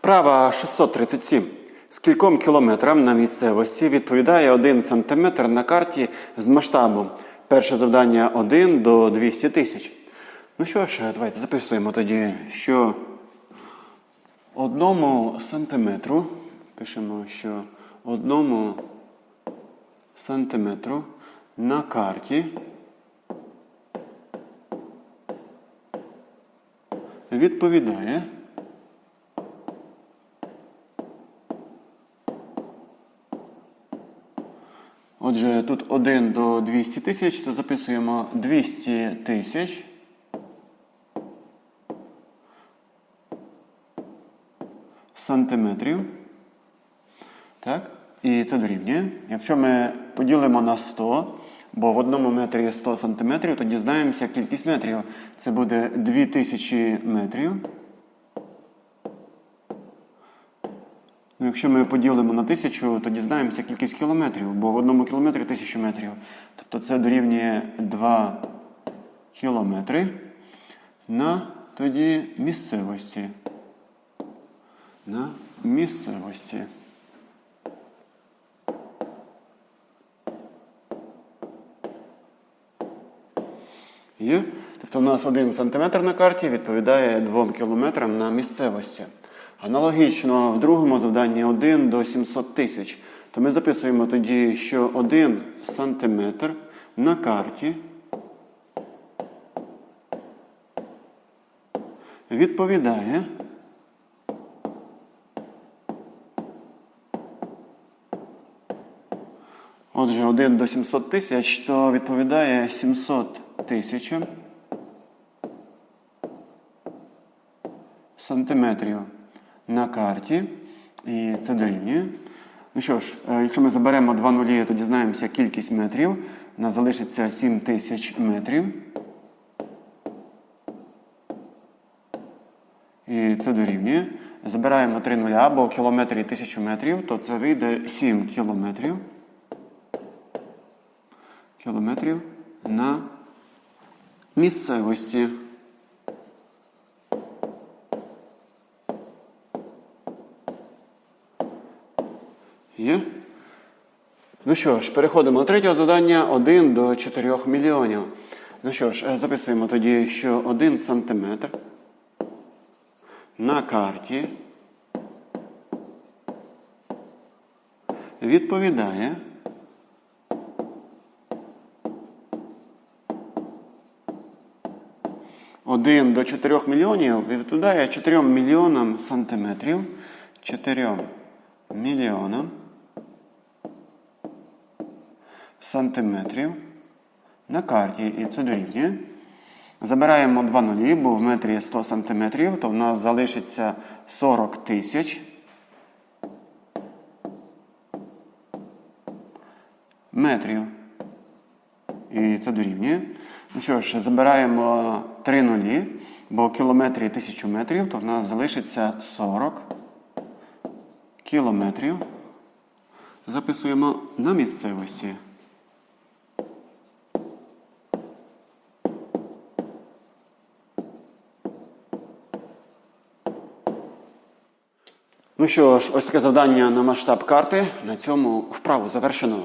Вправа 637. Скільком кілометрам на місцевості відповідає 1 см на карті з масштабом. Перше завдання 1 до 200 тисяч. Ну що ж, давайте записуємо тоді, що одному сантиметру, пишемо, що одному сантиметру на карті відповідає Отже, тут 1 до 200 тисяч, то записуємо 200 тисяч. Сантиметрів. Так? І це дорівнює. Якщо ми поділимо на 100, бо в одному метрі є 100 сантиметрів, то дізнаємося кількість метрів. Це буде 2000 метрів. Ну, якщо ми поділимо на тисячу, то дізнаємося кількість кілометрів, бо в одному кілометрі тисячу метрів. Тобто це дорівнює 2 кілометри на тоді місцевості. На місцевості. Є? Тобто у нас 1 см на карті відповідає 2 кілометрам на місцевості. Аналогічно в другому завданні 1 до 700 тисяч. То ми записуємо тоді, що 1 сантиметр на карті відповідає Отже, 1 до 700 тисяч, то відповідає 700 тисячам сантиметрів на карті. І це дорівнює. Ну що ж, е, якщо ми заберемо два нулі, то дізнаємося кількість метрів. У нас залишиться 7 тисяч метрів. І це дорівнює. Забираємо 3 нуля, бо в кілометрі 1000 метрів, то це вийде 7 кілометрів. Кілометрів на місцевості. Є? Ну що ж, переходимо до третього завдання 1 до 4 мільйонів. Ну що ж, е, записуємо тоді, що 1 сантиметр на карті відповідає Один до 4 мільйонів відповідає 4 мільйонам сантиметрів. 4 мільйонам сантиметрів на карті. І це дорівнює. Забираємо 2 нулі, бо в метрі є 100 сантиметрів, то в нас залишиться 40 тисяч метрів. І це дорівнює. Ну що ж, забираємо 3 нулі, бо в кілометрі 1000 метрів, то в нас залишиться 40 кілометрів. Записуємо на місцевості. Ну що ж, ось таке завдання на масштаб карти. На цьому вправу завершено.